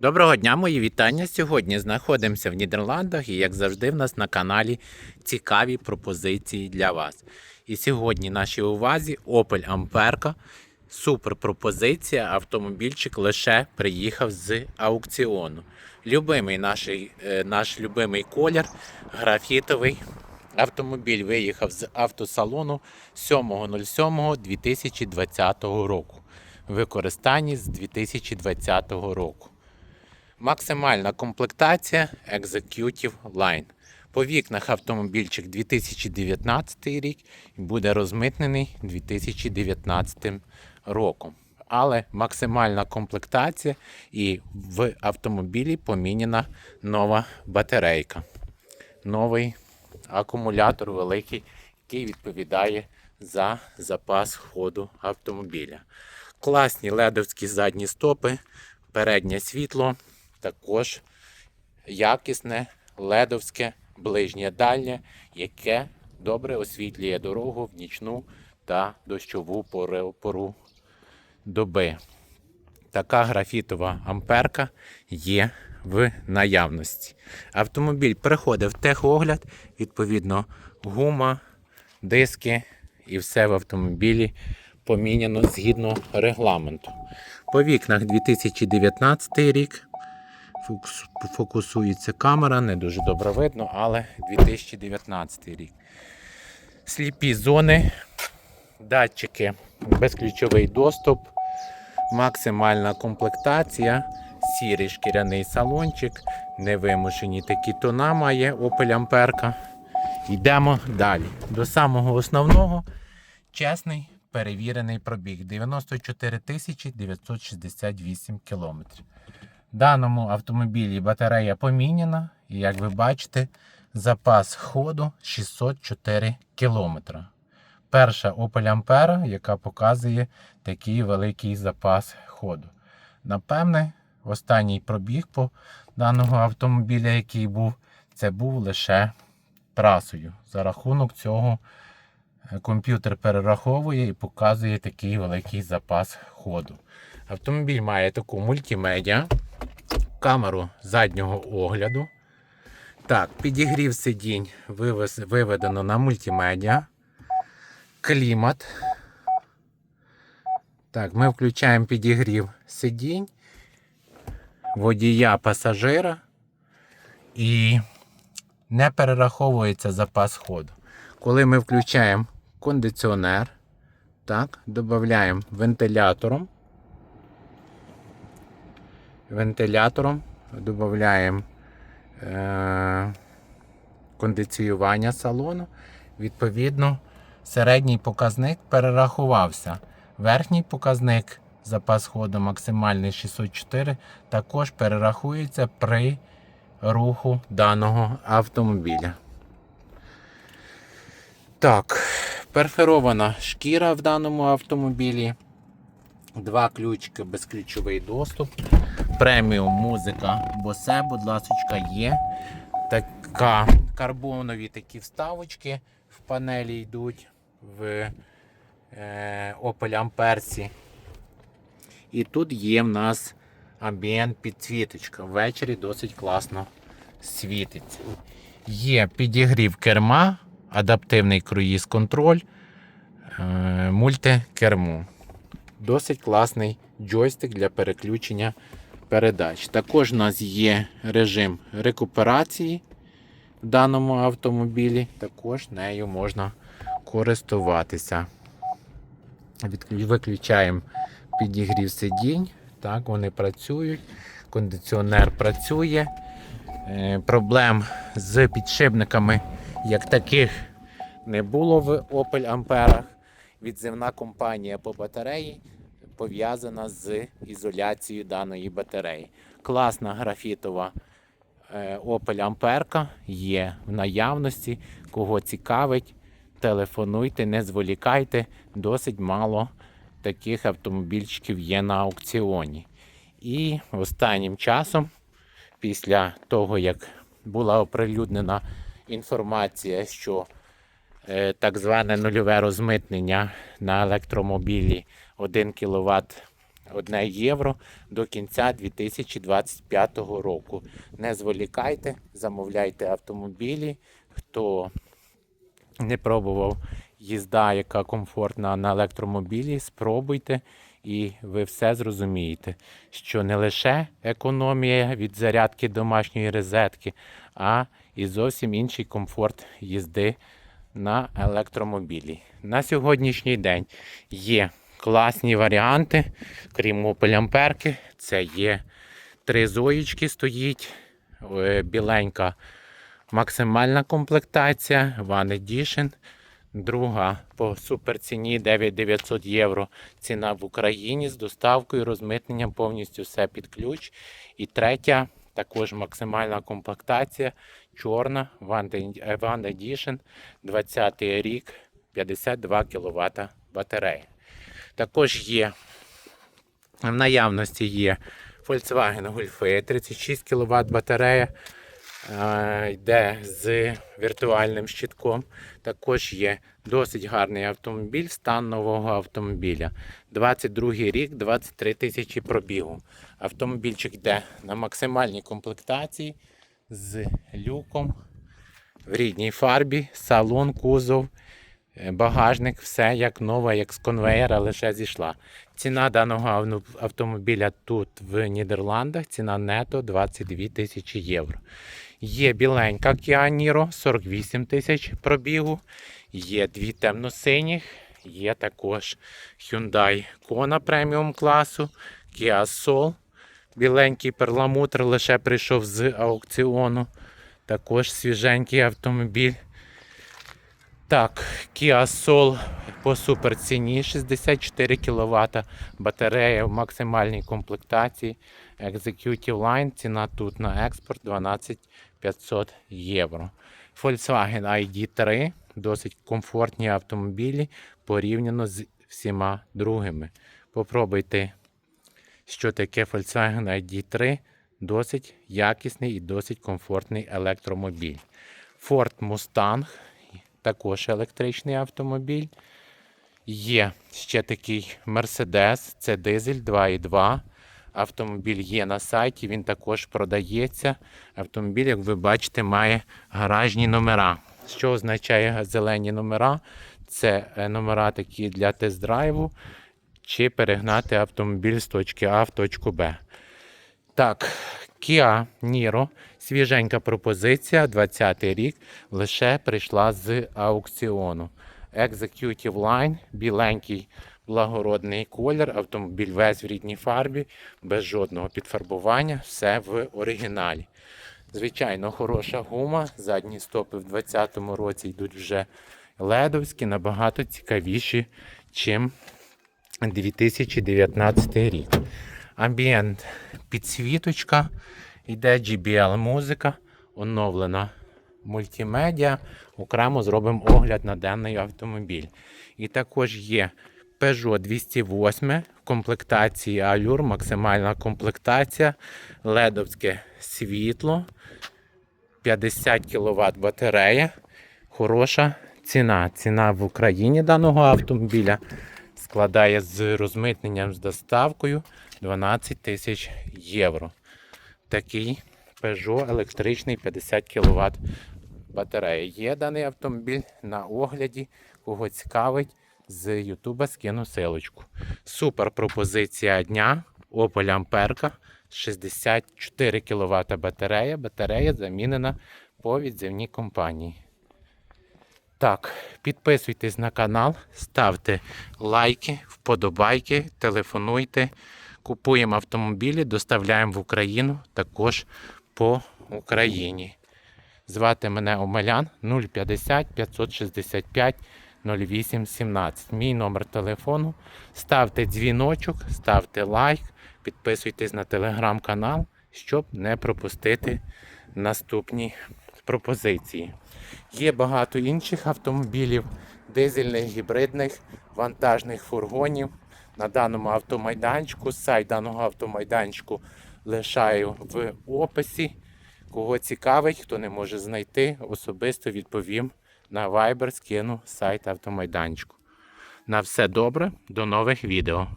Доброго дня, мої вітання. Сьогодні знаходимося в Нідерландах і, як завжди, в нас на каналі цікаві пропозиції для вас. І сьогодні нашій увазі Opel Амперка. Супер пропозиція. Автомобільчик лише приїхав з аукціону. Любимий наш, наш любимий колір графітовий. Автомобіль виїхав з автосалону 7.07.2020 року. В використанні з 2020 року. Максимальна комплектація Executive Line. По вікнах автомобільчик 2019 рік буде розмитнений 2019 роком. Але максимальна комплектація і в автомобілі поміняна нова батарейка. Новий акумулятор великий, який відповідає за запас ходу автомобіля. Класні ледовські задні стопи, переднє світло, також якісне ледовське ближнє дальнє, яке добре освітлює дорогу в нічну та дощову пору, доби. Така графітова амперка є в наявності. Автомобіль приходить в техогляд, відповідно, гума, диски і все в автомобілі поміняно згідно регламенту. По вікнах 2019 рік. Фокус- Фокусується камера, не дуже добре видно, але 2019 рік. Сліпі зони, датчики, безключовий доступ, максимальна комплектація, сірий шкіряний салончик, невимушені такі тона має Opel Амперка. Йдемо далі. До самого основного чесний перевірений пробіг 94 968 кілометрів. Даному автомобілі батарея поміняна, і як ви бачите, запас ходу 604 км. Перша Opel Ampera, яка показує такий великий запас ходу. Напевне, останній пробіг по даного автомобіля, який був, це був лише трасою. За рахунок цього е, комп'ютер перераховує і показує такий великий запас ходу. Автомобіль має таку мультимедіа камеру заднього огляду. Так, підігрів сидінь вивез, виведено на мультимедіа. Клімат. Так, ми включаємо підігрів сидінь, водія пасажира і не перераховується запас ходу. Коли ми включаємо кондиціонер, так, додаємо вентилятором вентилятором, додаємо е, кондиціювання салону. Відповідно, середній показник перерахувався. Верхній показник запас ходу максимальний 604 також перерахується при руху даного автомобіля. Так, перферована шкіра в даному автомобілі. Два ключики, безключовий доступ. Преміум музика Bose, будь ласочка, є. Така карбонові такі вставочки в панелі йдуть в е, Opel Ampersi. І тут є в нас амбієнт підсвіточка. Ввечері досить класно світиться. Є підігрів керма, адаптивний круїз контроль, е, мультикермо. Досить класний джойстик для переключення передач. Також у нас є режим рекуперації в даному автомобілі. Також нею можна користуватися. Виключаємо підігрів сидінь. Так, вони працюють. Кондиціонер працює. Е, Проблем з підшипниками як таких не було в Opel Амперах. Відзивна компанія по батареї пов'язана з ізоляцією даної батареї. Класна графітова е, Opel Амперка є в наявності. Кого цікавить, телефонуйте, не зволікайте. Досить мало таких автомобільчиків є на аукціоні. І останнім часом, після того, як була оприлюднена інформація, що е, так зване нульове розмитнення на електромобілі 1 кВт 1 євро до кінця 2025 року. Не зволікайте, замовляйте автомобілі. Хто не пробував їзда, яка комфортна на електромобілі, спробуйте і ви все зрозумієте, що не лише економія від зарядки домашньої розетки, а і зовсім інший комфорт їзди на електромобілі. На сьогоднішній день є класні варіанти, крім Opel Амперки. Це є три зоїчки стоїть, е, біленька максимальна комплектація, One Edition. Друга по суперціні 9900 євро. Ціна в Україні з доставкою, розмитненням повністю все під ключ. І третя також максимальна комплектація. Чорна One One Edition 20 рік, 52 кВт батарея. Також є в наявності є Volkswagen Golf E, 36 кВт батарея. е, Йде з віртуальним щитком. Також є досить гарний автомобіль, стан нового автомобіля. 22 рік, 23 тисячі пробігу. Автомобільчик йде на максимальній комплектації з люком в рідній фарбі, салон, кузов, багажник, все як нове, як з конвейера лише зійшла. Ціна даного автомобіля тут в Нідерландах, ціна нето 22 тисячі євро. Є біленька Kia Niro, 48 тисяч пробігу. Є дві темно-синіх, є також Hyundai Kona преміум класу, Kia Soul. Біленький перламутр лише прийшов з аукціону. Також свіженький автомобіль. Так, Kia Soul по суперціні 64 кВт. Батарея в максимальній комплектації. Executive Line. Ціна тут на експорт 12 500 євро. Volkswagen ID3. Досить комфортні автомобілі порівняно з всіма другими. Попробуйте, що таке Volkswagen ID3. Досить якісний і досить комфортний електромобіль. Ford Mustang також електричний автомобіль. Є ще такий Mercedes, це дизель 2.2. Автомобіль є на сайті, він також продається. Автомобіль, як ви бачите, має гаражні номера. Що означає зелені номера? Це е, номера такі для тест-драйву чи перегнати автомобіль з точки А в точку Б. Так, Kia Niro, свіженька пропозиція, 20 рік, лише прийшла з аукціону. Executive Line, біленький благородний колір, автомобіль весь в рідній фарбі, без жодного підфарбування, все в оригіналі. Звичайно, хороша гума. Задні стопи в 2020 році йдуть вже ледовські, набагато цікавіші, чим 2019 рік. Амбієнт підсвіточка, йде GBL музика, оновлена мультимедіа. Окремо зробимо огляд на даний автомобіль. І також є Peugeot 208 в комплектації Allure, максимальна комплектація, ледовське світло, 50 кВт батарея. Хороша ціна. Ціна в Україні даного автомобіля складає з розмитненням з доставкою 12 тисяч євро. Такий Peugeot електричний 50 кВт батарея. Є даний автомобіль на огляді. Кого цікавить, з Ютуба скину силочку. Супер пропозиція дня. Opel Амперка 64 кВт батарея. Батарея замінена по відзивній компанії. Так, підписуйтесь на канал, ставте лайки, вподобайки, телефонуйте. Купуємо автомобілі, доставляємо в Україну також по Україні. Звати мене Омелян 050 565 08 17. Мій номер телефону. Ставте дзвіночок, ставте лайк, підписуйтесь на телеграм-канал, щоб не пропустити наступні пропозиції. Є багато інших автомобілів, дизельних, гібридних, вантажних фургонів. На даному автомайданчику, сайт даного автомайданчику лишаю в описі. Кого цікавить, хто не може знайти, особисто відповім на Viber, скину сайт автомайданчику. На все добре, до нових відео.